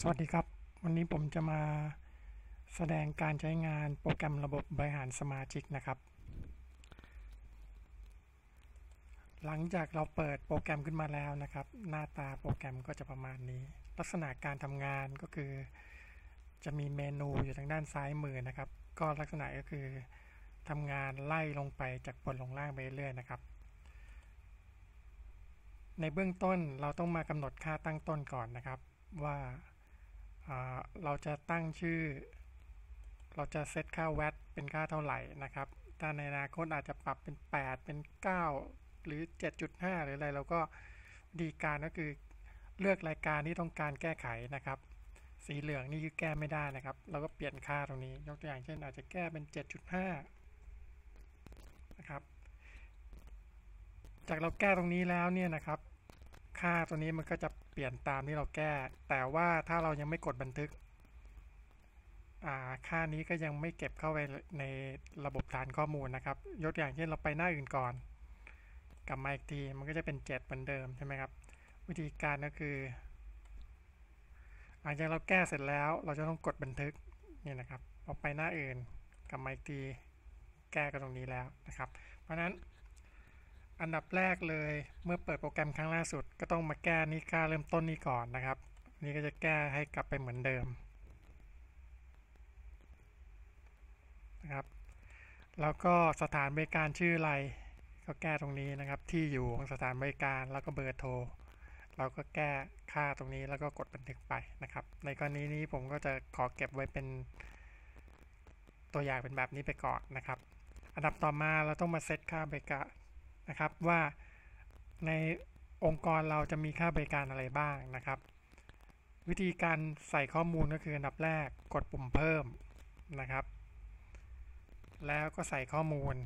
สวัสดีครับ วันนี้ผมจะมาแสดงการใช้งานโปรแกรมระบบบริหารสมาชิกนะครับ หลังจากเราเปิดโปรแกรมขึ้นมาแล้วนะครับ หน้าตาโปรแกรมก็จะประมาณนี้ ลักษณะการทำงานก็คือ จะมีเมนูอยู่ทางด้านซ้ายมือนะครับ ก็ลักษณะก็คือทำงานไล่ลงไปจากบนลงล่างไปเรื่อยๆนะครับ ในเบื้องต้นเราต้องมากำหนดค่าตั้งต้นก่อนนะครับว่า เราจะตั้งชื่อ เราจะเซตค่าแวตเป็นค่าเท่าไหร่นะครับ ถ้าในอนาคตอาจจะปรับเป็น 8 เป็น 9 หรือ 7.5 หรืออะไรเราก็ดีการก็คือเลือกรายการที่ต้องการแก้ไขนะครับ สีเหลืองนี่คือแก้ไม่ได้นะครับ เราก็เปลี่ยนค่าตรงนี้ ยกตัวอย่างเช่น อาจจะแก้เป็น 7.5 นะครับ จากเราแก้ตรงนี้แล้วเนี่ยนะครับ ค่าตัวนี้มันก็จะเปลี่ยนตามที่เราแก้ แต่ว่าถ้าเรายังไม่กดบันทึก ค่านี้ก็ยังไม่เก็บเข้าไปในระบบฐานข้อมูลนะครับ ยกอย่างเช่นเราไปหน้าอื่นก่อน กลับมาอีกทีมันก็จะเป็น 7 เหมือนเดิมใช่ไหมครับ วิธีการก็คือ หลังจากเราแก้เสร็จแล้ว เราจะต้องกดบันทึกนี่นะครับออไปหน้าอื่นกลับมาอีกทีแก้กันตรงนี้แล้วนะครับ เพราะนั้น อันดับแรกเลย เมื่อเปิดโปรแกรมครั้งล่าสุด ก็ต้องมาแก้นี้ค่าเริ่มต้นนี้ก่อนนะครับ นี่ก็จะแก้ให้กลับไปเหมือนเดิมนะครับ แล้วก็สถานบริการชื่ออะไร ก็แก้ตรงนี้นะครับ ที่อยู่ของสถานบริการแล้วก็เบอร์โทร เราก็แก้ค่าตรงนี้แล้วก็กดบันทึกไปนะครับ ในกรณีนี้ผมก็จะขอเก็บไว้เป็นตัวอย่างเป็นแบบนี้ไปก่อนนะครับ อันดับต่อมาเราต้องมาเซตค่าบริการ นะครับว่าในองค์กรเราจะมีค่าบริการอะไรบ้างนะครับ วิธีการใส่ข้อมูลก็คืออันดับแรกกดปุ่มเพิ่มนะครับ แล้วก็ใส่ข้อมูล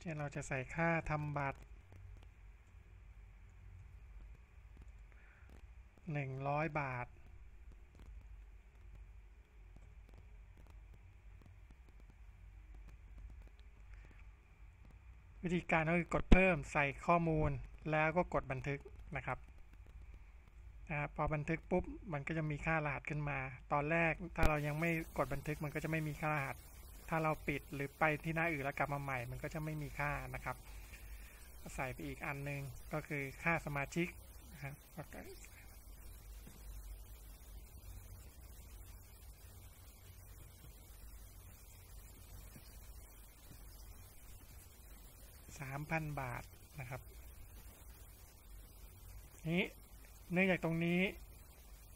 เช่นเราจะใส่ค่าทำบัตร 100 บาท วิธีการก็คือกดเพิ่มใส่ข้อมูลแล้วก็กดบันทึกนะครับนะพอบันทึกปุ๊บมันก็จะมีค่ารหัสขึ้นมา ตอนแรกถ้าเรายังไม่กดบันทึกมันก็จะไม่มีค่ารหัส ถ้าเราปิดหรือไปที่หน้าอื่นแล้วกลับมาใหม่ มันก็จะไม่มีค่านะครับ ใส่ไปอีกอันนึงก็คือค่าสมาชิกนะครับ 3,000บาทนะครับ นี้เนื่องจากตรงนี้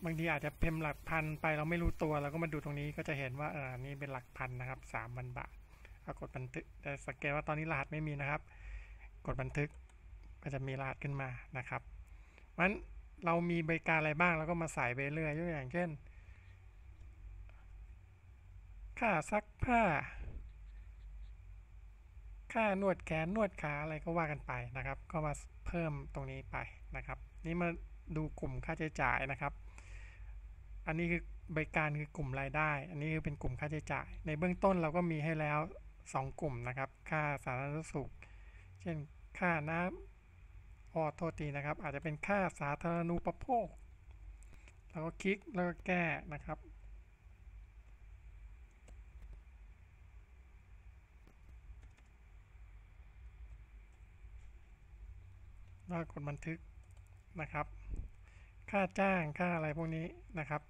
บางทีอาจจะเพิ่มหลักพันไปเราไม่รู้ตัวเราก็มาดูตรงนี้ก็จะเห็นว่าเออนี่เป็นหลักพันนะครับ3,000บาทก็กดบันทึกแต่สังเกตว่าตอนนี้รหัสไม่มีนะครับ กดบันทึกก็จะมีรหัสขึ้นมานะครับเพราะฉะนั้นเรามีบริการอะไรบ้างเราก็มาใส่ไปเรื่อยยกอย่างเช่น ค่าซักผ้า ค่านวดแขนนวดขาอะไรก็ว่ากันไปนะครับ ก็มาเพิ่มตรงนี้ไปนะครับ นี่มาดูกลุ่มค่าใช้จ่ายนะครับ อันนี้คือบริการคือกลุ่มรายได้ อันนี้คือเป็นกลุ่มค่าใช้จ่าย ในเบื้องต้นเราก็มีให้แล้ว 2 กลุ่มนะครับ ค่าสาธารณสุข เช่นค่าน้ำออโทษทีนะครับ อาจจะเป็นค่าสาธารณูปโภค แล้วก็คลิกแล้วก็แก้นะครับ แล้วกดบันทึกนะครับ ค่าจ้างค่าอะไรพวกนี้นะครับ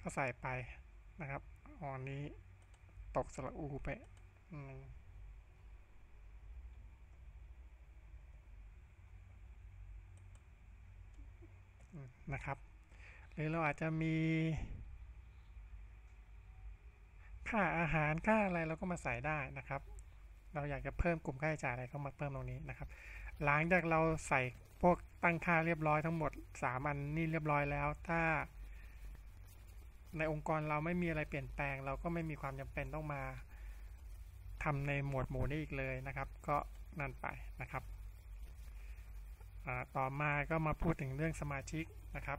ก็ใส่ไปนะครับออนนี้ตกสระอูไปนะครับ หรือเราอาจจะมี ค่าอาหารค่าอะไรเราก็มาใส่ได้นะครับ เราอยากจะเพิ่มกลุ่มค่าใช้จ่ายอะไรก็มาเพิ่มตรงนี้นะครับ หลังจากเราใส่พวกตั้งค่าเรียบร้อยทั้งหมด3อันนี่เรียบร้อยแล้ว ถ้า ในองค์กรเราไม่มีอะไรเปลี่ยนแปลง เราก็ไม่มีความจำเป็นต้องมาทำในหมวดหมู่นี้อีกเลยนะครับ ก็นั่นไปนะครับต่อมาก็มาพูดถึงเรื่องสมาชิกนะครับ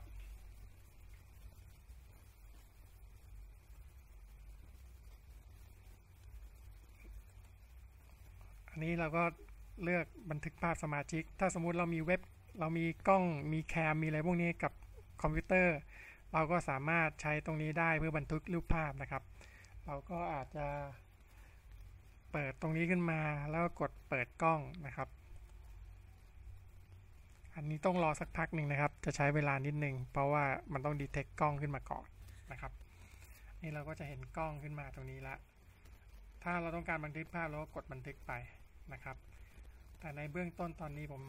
อันนี้เราก็ เลือกบันทึกภาพสมาชิก ถ้าสมมุติเรามีเว็บ เรามีกล้องมีแคมมีอะไรพวกนี้กับคอมพิวเตอร์ เราก็สามารถใช้ตรงนี้ได้เพื่อบันทึกรูปภาพนะครับ เราก็อาจจะเปิดตรงนี้ขึ้นมาแล้วกดเปิดกล้องนะครับ อันนี้ต้องรอสักพักหนึ่งนะครับ จะใช้เวลานิดนึงเพราะว่ามันต้องดีเทคกล้องขึ้นมาก่อนนะครับ นี่เราก็จะเห็นกล้องขึ้นมาตรงนี้ละถ้าเราต้องการบันทึกภาพเราก็กดบันทึกไปนะครับ แต่ในเบื้องต้นตอนนี้ผม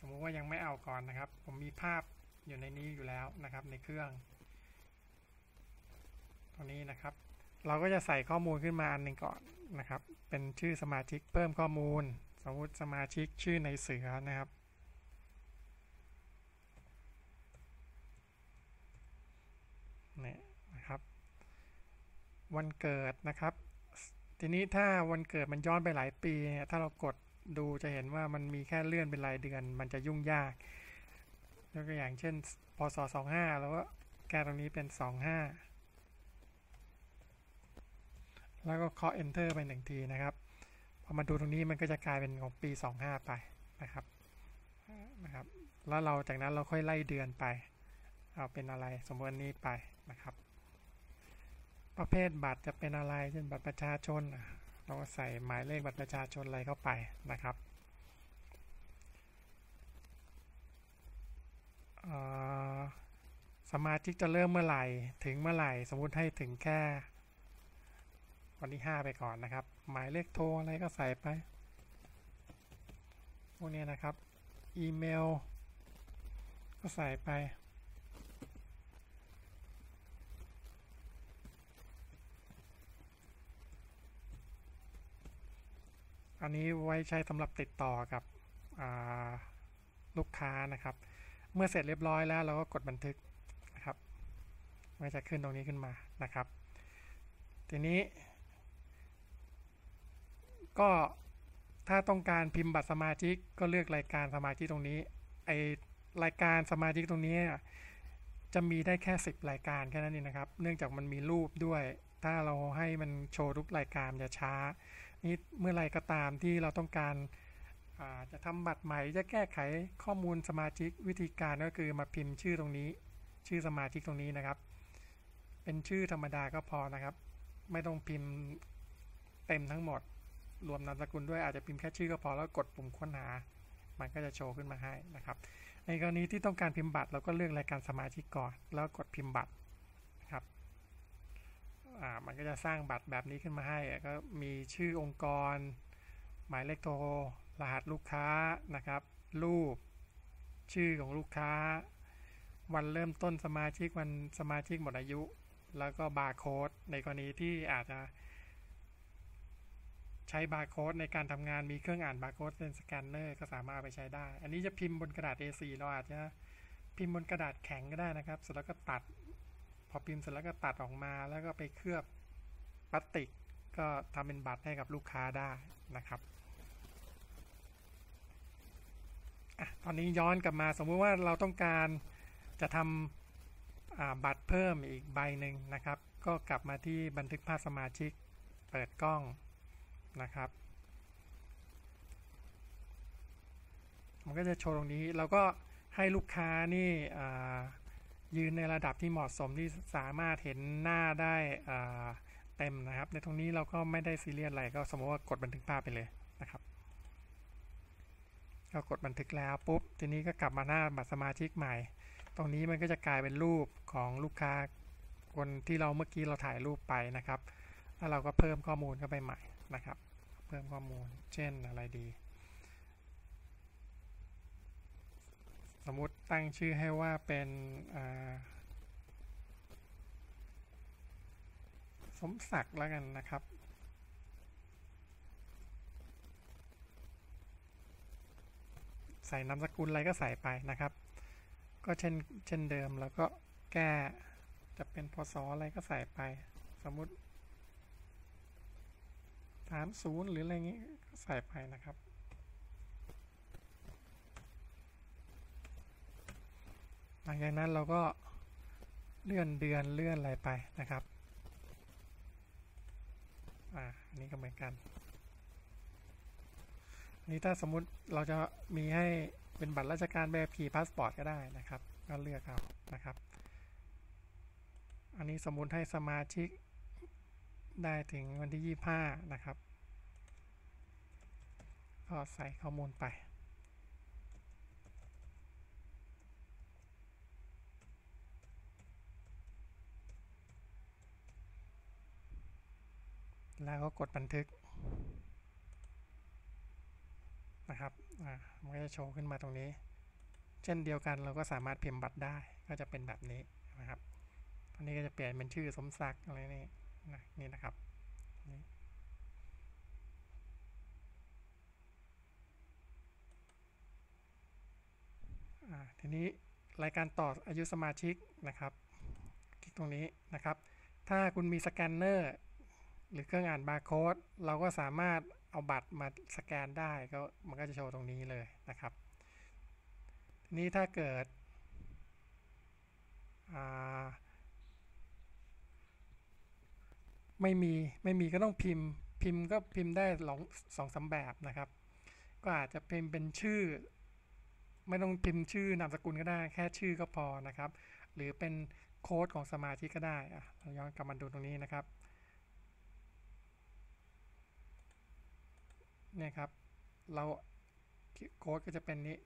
สมมุติว่ายังไม่เอาก่อนนะครับ ผมมีภาพอยู่ในนี้อยู่แล้วนะครับ ในเครื่อง ตรงนี้นะครับ เราก็จะใส่ข้อมูลขึ้นมาอันหนึ่งก่อนนะครับ เป็นชื่อสมาชิกเพิ่มข้อมูล สมมติสมาชิกชื่อในเสือนะครับเนี่ยนะครับ วันเกิดนะครับ ทีนี้ถ้าวันเกิดมันย้อนไปหลายปีเนี่ยถ้าเรากด ดูจะเห็นว่ามันมีแค่เลื่อนเป็นรายเดือน มันจะยุ่งยากยกตัวอย่างเช่นพศ25แล้วก็แก้ตรงนี้เป็น25แล้วก็เคาะ enter ไปหนึ่งทีนะครับพอมาดูตรงนี้มันก็จะกลายเป็นของปี 25 ไปนะครับนะครับ แล้วเราจากนั้นเราค่อยไล่เดือนไปเอาเป็นอะไรสมมตินนี้ไปนะครับ ประเภทบัตรจะเป็นอะไรเช่นบัตรประชาชน เราก็ใส่หมายเลขบัตรประชาชนอะไรเข้าไปนะครับสมาชิกจะเริ่มเมื่อไหร่ถึงเมื่อไหร่ สมมุติให้ถึงแค่ วันที่ 5 ไปก่อนนะครับ หมายเลขโทรอะไรก็ใส่ไป พวกนี้นะครับ อีเมล ก็ใส่ไป อันนี้ไว้ใช้สำหรับติดต่อกับลูกค้านะครับ เมื่อเสร็จเรียบร้อยแล้วเราก็กดบันทึกนะครับมันจะขึ้นตรงนี้ขึ้นมานะครับ ทีนี้ ก็ถ้าต้องการพิมพ์บัตรสมาชิกก็เลือกรายการสมาชิกตรงนี้ไอรายการสมาชิกตรงนี้จะมีได้แค่ 10 รายการแค่นั้นเองนะครับ เนื่องจากมันมีรูปด้วย ถ้าเราให้มันโชว์ทุกรายการจะช้า นี่เมื่อไรก็ตามที่เราต้องการจะทำบัตรใหม่จะแก้ไขข้อมูลสมาชิกวิธีการก็คือมาพิมพ์ชื่อตรงนี้ ชื่อสมาชิกตรงนี้นะครับ เป็นชื่อธรรมดาก็พอนะครับ ไม่ต้องพิมพ์เต็มทั้งหมด รวมนามสกุลด้วยอาจจะพิมพ์แค่ชื่อก็พอแล้วกดปุ่มค้นหา มันก็จะโชว์ขึ้นมาให้นะครับ ในกรณีที่ต้องการพิมพ์บัตรเราก็เลือกรายการสมาชิกก่อน แล้วกดพิมพ์บัตร มันก็จะสร้างบัตรแบบนี้ขึ้นมาให้ก็มีชื่อองค์กร หมายเลขโทร รหัสลูกค้านะครับ รูป ชื่อของลูกค้า วันเริ่มต้นสมาชิกวันสมาชิกหมดอายุ แล้วก็บาร์โค้ดในกรณีที่อาจจะ ใช้บาร์โค้ดในการทำงานมีเครื่องอ่านบาร์โค้ดเป็นสแกนเนอร์ก็สามารถไปใช้ได้ อันนี้จะพิมพ์บนกระดาษ A4 เราอาจจะพิมพ์บนกระดาษแข็งก็ได้นะครับ เสร็จแล้วก็ตัด อพิมพ์เสร็จแล้วก็ตัดออกมาแล้วก็ไปเคลือบพลาสติก ก็ทำเป็นบัตรให้กับลูกค้าได้นะครับอตอนนี้ย้อนกลับมาสมมติว่าเราต้องการจะทำบัตรเพิ่มอีกใบหนึ่งนะครับ ก็กลับมาที่บันทึกภาพสมาชิกเปิดกล้องนะครับ มันก็จะโชว์ตรงนี้ เราก็ให้ลูกค้านี่ ยืนในระดับที่เหมาะสมที่สามารถเห็นหน้าได้เต็มนะครับ ในตรงนี้เราก็ไม่ได้ซีเรียสอะไรก็สมมติว่ากดบันทึกภาพไปเลยนะครับก็กดบันทึกแล้วปุ๊บทีนี้ก็กลับมาหน้าบัตรสมาชิกใหม่ ตรงนี้มันก็จะกลายเป็นรูปของลูกค้าคนที่เราเมื่อกี้เราถ่ายรูปไปนะครับ แล้วเราก็เพิ่มข้อมูลเข้าไปใหม่นะครับ เพิ่มข้อมูลเช่นอะไรดี สมมติตั้งชื่อให้ว่าเป็นสมศักดิ์แล้วกันนะครับ ใส่นามสกุลอะไรก็ใส่ไปนะครับ ก็เช่นเช่นเดิมแล้วก็แก้จะเป็นพศอะไรก็ใส่ไป สมมติสามศูนย์หรืออะไรงี้ก็ใส่ไปนะครับ หลังจากนั้นเราก็เลื่อนเดือนเลื่อนอะไรไปนะครับ อ่าอันนี้ก็เหมือนกันนี้ถ้าสมมุติเราจะมีให้เป็นบัตรราชการแบบขี่พาสปอร์ตก็ได้นะครับ ก็เลือกเอานะครับ อันนี้สมมุติให้สมาชิกได้ถึงวันที่ 25 นะครับ ก็ใส่ข้อมูลไป แล้วก็กดบันทึกนะครับมันก็จะโชว์ขึ้นมาตรงนี้ เช่นเดียวกันเราก็สามารถพิมพ์บัตรได้ก็จะเป็นแบบนี้นะครับตอนนี้ก็จะเปลี่ยนเป็นชื่อสมศักดิ์อะไรนี่นะนี่นะครับนี่ทีนี้รายการต่ออายุสมาชิกนะครับ คลิกตรงนี้นะครับ ถ้าคุณมีสแกนเนอร์ หรือเครื่องอ่านบาร์โค้ดเราก็สามารถเอาบัตรมาสแกนได้ก็มันก็จะโชว์ตรงนี้เลยนะครับทีนี้ถ้าเกิดไม่มีไม่มีก็ต้องพิมพ์พิมพ์ก็พิมพ์ได้สองสองสาแบบนะครับ ก็อาจจะพิมพ์เป็นชื่อ ไม่ต้องพิมพ์ชื่อนามสกุลก็ได้แค่ชื่อก็พอนะครับ หรือเป็นโค้ดของสมาชิกก็ได้อะเราย้อนกลับมาดูตรงนี้นะครับ เนี่ยครับ เราโค้ดก็จะเป็นนี้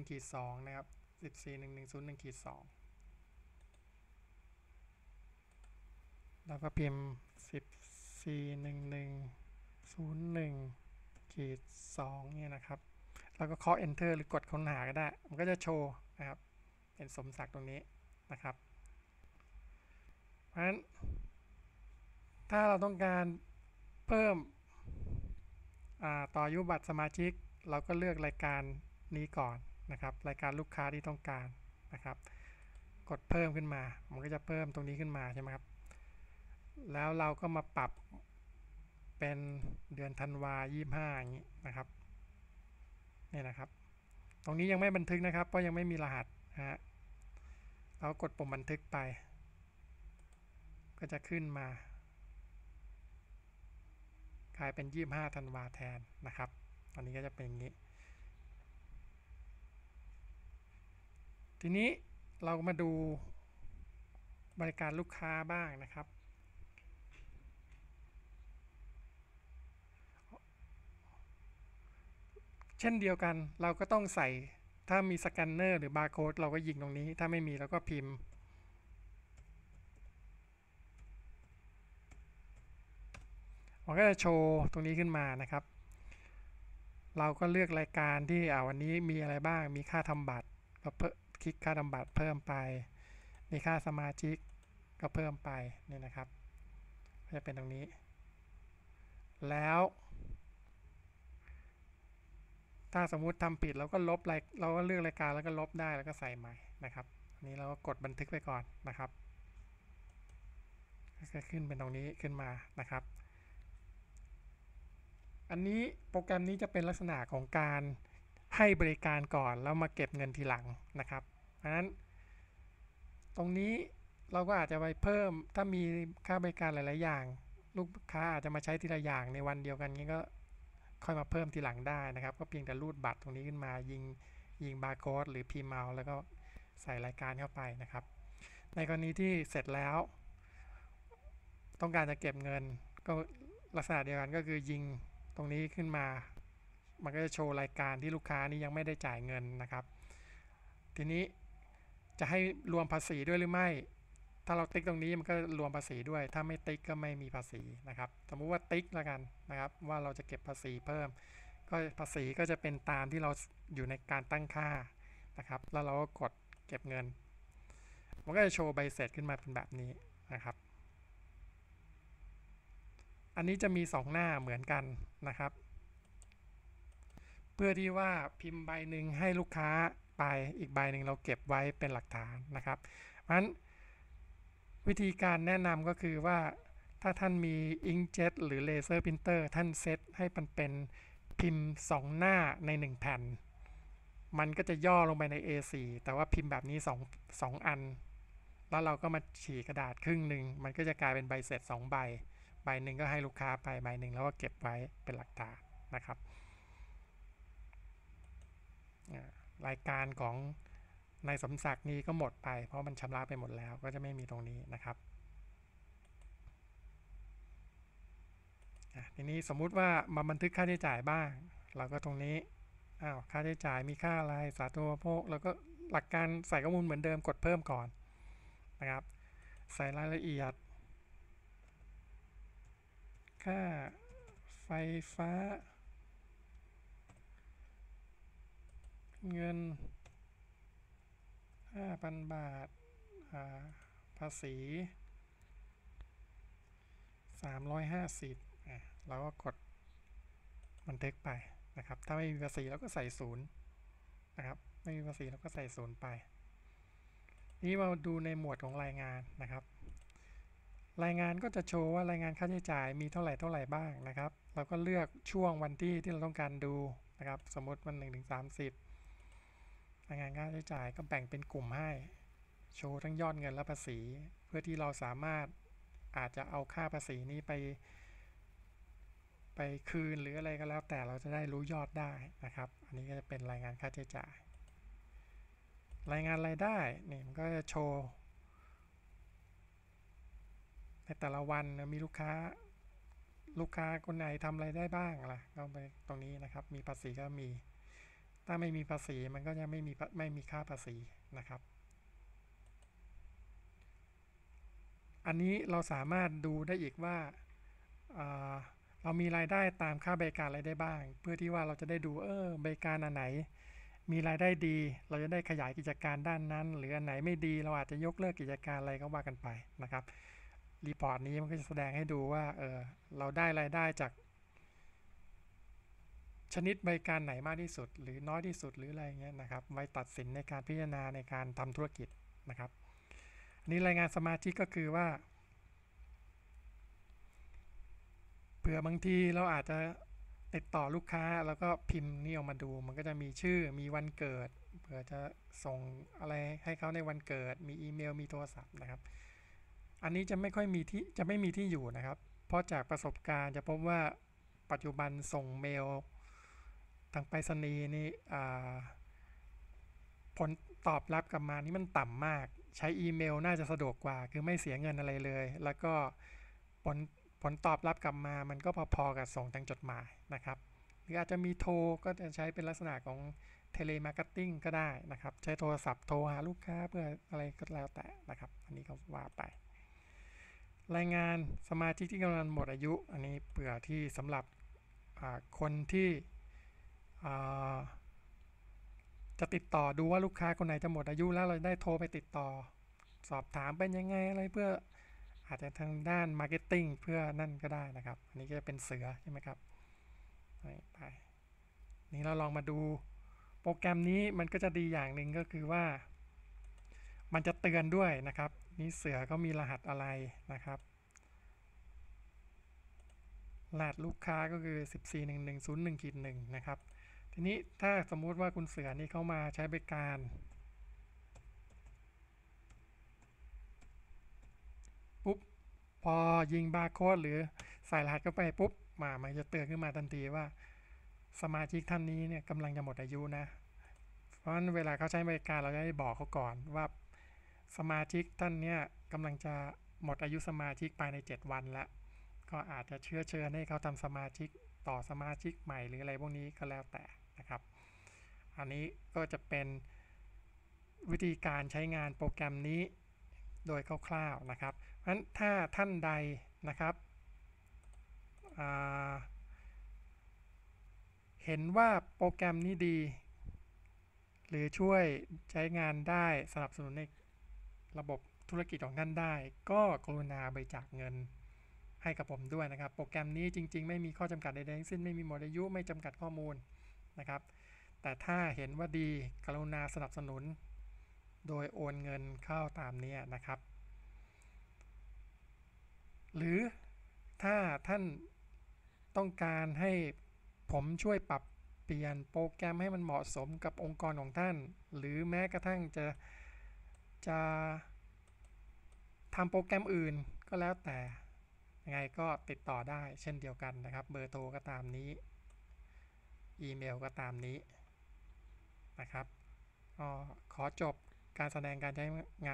141101ขีด2นะครับ 141101ขีด2แล้วก็พิมพ์ 141101ขีด2เนี่ยนะครับ แล้วก็เคาะ enter หรือกดค้นหาก็ได้ มันก็จะโชว์นะครับ เป็นสมศักดิ์ตรงนี้นะครับ เพราะฉะนั้นถ้าเราต้องการเพิ่ม ต่ออายุบัตรสมาชิก เราก็เลือกรายการนี้ก่อนนะครับ รายการลูกค้าที่ต้องการนะครับ กดเพิ่มขึ้นมา มันก็จะเพิ่มตรงนี้ขึ้นมาใช่ไหมครับ แล้วเราก็มาปรับเป็นเดือนธันวา25อย่างนี้นะครับนี่นะครับ ตรงนี้ยังไม่บันทึกนะครับ เพราะยังไม่มีรหัสฮะเรากดปุ่มบันทึกไป ก็จะขึ้นมา กลายเป็น 25ธันวาแทนนะครับตอนนี้ก็จะเป็นอย่างนี้ ทีนี้เรามาดูบริการลูกค้าบ้างนะครับ เช่นเดียวกันเราก็ต้องใส่ถ้ามีสแกนเนอร์หรือบาร์โค้ดเราก็ยิงตรงนี้ ถ้าไม่มีเราก็พิมพ์ มันก็จะโชว์ตรงนี้ขึ้นมานะครับ เราก็เลือกรายการที่อ่าวันนี้มีอะไรบ้าง มีค่าทำบัตรก็เพิ่มคลิกค่าทำบัตรเพิ่มไป มีค่าสมาชิกก็เพิ่มไปนี่นะครับ ก็จะเป็นตรงนี้ แล้วถ้าสมมุติทำผิดเราก็ลบรายเราก็เลือกรายการแล้วก็ลบได้แล้วก็ใส่ใหม่นะครับอันนี้เราก็กดบันทึกไปก่อนนะครับก็จะขึ้นเป็นตรงนี้ขึ้นมานะครับ อันนี้โปรแกรมนี้จะเป็นลักษณะของการให้บริการก่อนแล้วมาเก็บเงินทีหลังนะครับเพราะนั้น ตรงนี้เราก็อาจจะไปเพิ่มถ้ามีค่าบริการหลาย ๆ อย่าง ลูกค้าอาจจะมาใช้ทีละอย่างในวันเดียวกันนี้ก็ค่อยมาเพิ่มทีหลังได้นะครับ ก็เพียงแต่รูดบัตรตรงนี้ขึ้นมายิงยิงบาร์โค้ดหรือพิมพ์เมาแล้วก็ใส่รายการเข้าไปนะครับ ในกรณีที่เสร็จแล้ว ต้องการจะเก็บเงิน ก็ลักษณะเดียวกันก็คือยิง ตรงนี้ขึ้นมา มันก็จะโชว์รายการที่ลูกค้านี้ยังไม่ได้จ่ายเงินนะครับ ทีนี้จะให้รวมภาษีด้วยหรือไม่ ถ้าเราติ๊กตรงนี้มันก็รวมภาษีด้วย ถ้าไม่ติ๊กก็ไม่มีภาษีนะครับ สมมุติว่าติ๊กแล้วกันนะครับ ว่าเราจะเก็บภาษีเพิ่ม ก็ภาษีก็จะเป็นตามที่เราอยู่ในการตั้งค่านะครับ แล้วเราก็กดเก็บเงิน มันก็จะโชว์ใบเสร็จขึ้นมาเป็นแบบนี้นะครับ อันนี้จะมี 2 หน้าเหมือนกันนะครับ เพื่อที่ว่าพิมพ์ใบหนึ่งให้ลูกค้าไปอีกใบหนึ่งเราเก็บไว้เป็นหลักฐานนะครับเพราะฉะนั้นวิธีการแนะนำก็คือว่าถ้าท่านมี inkjet หรือ laser printer ท่านเซตให้มันเป็นพิมพ์ 2 หน้าใน 1 แผ่น มันก็จะย่อลงไปใน A4 แต่ว่าพิมพ์แบบนี้ 2 2 อัน แล้วเราก็มาฉีกกระดาษครึ่งหนึ่ง มันก็จะกลายเป็นใบเสร็จ 2 ใบ ใบหนึ่งก็ให้ลูกค้าไปใบหนึ่งแล้วก็เก็บไว้เป็นหลักฐานนะครับ รายการของนายสมศักดิ์นี้ก็หมดไป เพราะมันชำระไปหมดแล้วก็จะไม่มีตรงนี้นะครับทีนี้สมมุติว่ามาบันทึกค่าใช้จ่ายบ้าง เราก็ตรงนี้อ้าวค่าใช้จ่ายมีค่าอะไรสาธารณูปโภคแล้วก็หลักการใส่ข้อมูลเหมือนเดิมกดเพิ่มก่อนนะครับ ใส่รายละเอียด ค่าไฟฟ้า เงิน 5,000 บาทาภาษี 350อะเราก็กดบันเทึกไปนะครับ ถ้าไม่มีภาษีเราก็ใส่ศูนย์นะครับ ไม่มีภาษีเราก็ใส่ศูนย์ไป นี่มาดูในหมวดของรายงานนะครับ รายงานก็จะโชว์ว่ารายงานค่าใช้จ่ายมีเท่าไหร่เท่าไหร่บ้างนะครับ เราก็เลือกช่วงวันที่ที่เราต้องการดูนะครับ สมมติวัน1ถึง30รายงานค่าใช้จ่ายก็แบ่งเป็นกลุ่มให้ โชว์ทั้งยอดเงินและภาษี เพื่อที่เราสามารถอาจจะเอาค่าภาษีนี้ไป ไปคืนหรืออะไรก็แล้ว แต่เราจะได้รู้ยอดได้นะครับ อันนี้ก็จะเป็นรายงานค่าใช้จ่าย รายงานรายได้นี่มันก็จะโชว์ ในแต่ละวันมีลูกค้าลูกค้าคนไหนทำอะไรได้บ้างล่ะก็ไปตรงนี้นะครับ มีภาษีก็มี ถ้าไม่มีภาษีมันก็จะไม่มีไม่มีค่าภาษีนะครับ อันนี้เราสามารถดูได้อีกว่าเรามีรายได้ตามค่าบริการอะไรได้บ้าง เพื่อที่ว่าเราจะได้ดูเออบริการอันไหน มีรายได้ดี เราจะได้ขยายกิจการด้านนั้น หรืออันไหนไม่ดีเราอาจจะยกเลิกกิจการอะไรก็ว่ากันไปนะครับ รีพอร์ตนี้มันก็จะแสดงให้ดูว่าเออเราได้รายได้จาก ชนิดบริการไหนมากที่สุด หรือน้อยที่สุดหรืออะไรเงี้ยนะครับไว้ตัดสินในการพิจารณาในการทำธุรกิจนะครับอันนี้รายงานสมาชิกก็คือว่าเผื่อบางทีเราอาจจะติดต่อลูกค้าแล้วก็พิมพ์นี่ออกมาดู มันก็จะมีชื่อมีวันเกิด เผื่อจะส่งอะไรให้เขาในวันเกิด มีอีเมลมีโทรศัพท์นะครับ อันนี้จะไม่ค่อยมีที่จะไม่มีที่อยู่นะครับ เพราะจากประสบการณ์จะพบว่าปัจจุบันส่งเมลทางไปรษณีย์นี่ผลตอบรับกลับมานี่มันต่ำมาก ใช้อีเมลน่าจะสะดวกกว่า คือไม่เสียเงินอะไรเลย แล้วก็ผลผลตอบรับกลับมามันก็พอๆกับส่งทางจดหมายนะครับ หรืออาจจะมีโทรก็จะใช้เป็นลักษณะของเทเลมาร์เก็ตติ้งก็ได้นะครับ ใช้โทรศัพท์โทรหาลูกค้าเพื่ออะไรก็แล้วแต่นะครับ อันนี้ก็ว่าไป รายงานสมาชิกที่กำลังหมดอายุ อันนี้เผื่อที่สำหรับคนที่จะติดต่อดูว่าลูกค้าคนไหนจะหมดอายุแล้วเราได้โทรไปติดต่อ สอบถามเป็นยังไงอะไรเพื่ออาจจะทางด้านมาร์เก็ตติ้งเพื่อนั่นก็ได้นะครับ อันนี้ก็จะเป็นเสือใช่ไหมครับไปนี่เราลองมาดูโปรแกรมนี้มันก็จะดีอย่างหนึ่งก็คือว่า มันจะเตือนด้วยนะครับ นี่เสือก็มีรหัสอะไรนะครับ รหัสลูกค้าก็คือ 141101-1นะครับ ทีนี้ถ้าสมมุติว่าคุณเสือนี่เข้ามาใช้บริการ ปุ๊บ พอยิงบาร์โค้ดหรือใส่รหัสเข้าไปปุ๊บมามันจะเตือนขึ้นมาทันทีว่า สมาชิกท่านนี้เนี่ยกำลังจะหมดอายุนะ เพราะฉะนั้นเวลาเขาใช้บริการเราจะได้บอกเขาก่อนว่า สมาชิกท่านเนี้ยกำลังจะหมดอายุสมาชิกภายใน 7 วันแล้วก็อาจจะเชื้อเชิญให้เขาทำสมาชิกต่อสมาชิกใหม่หรืออะไรพวกนี้ก็แล้วแต่นะครับ อันนี้ก็จะเป็นวิธีการใช้งานโปรแกรมนี้โดยคร่าวๆนะครับเพราะฉะนั้นถ้าท่านใดนะครับเห็นว่าโปรแกรมนี้ดี หรือช่วยใช้งานได้สนับสนุนใน ระบบธุรกิจของท่านได้ ก็กรุณาบริจาคเงินให้กับผมด้วยนะครับ โปรแกรมนี้จริง ๆ ไม่มีข้อจำกัดใดๆทั้งสิ้นไม่มีหมดอายุไม่จำกัดข้อมูลนะครับ แต่ถ้าเห็นว่าดีกรุณาสนับสนุน โดยโอนเงินเข้าตามนี้นะครับ หรือถ้าท่านต้องการให้ผมช่วยปรับเปลี่ยนโปรแกรมให้มันเหมาะสมกับองค์กรของท่าน หรือแม้กระทั่งจะ จะทำโปรแกรมอื่นก็แล้วแต่ยังไงก็ติดต่อได้เช่นเดียวกันนะครับ เบอร์โทรก็ตามนี้ อีเมลก็ตามนี้นะครับก็ขอจบการแสดงการใช้งาน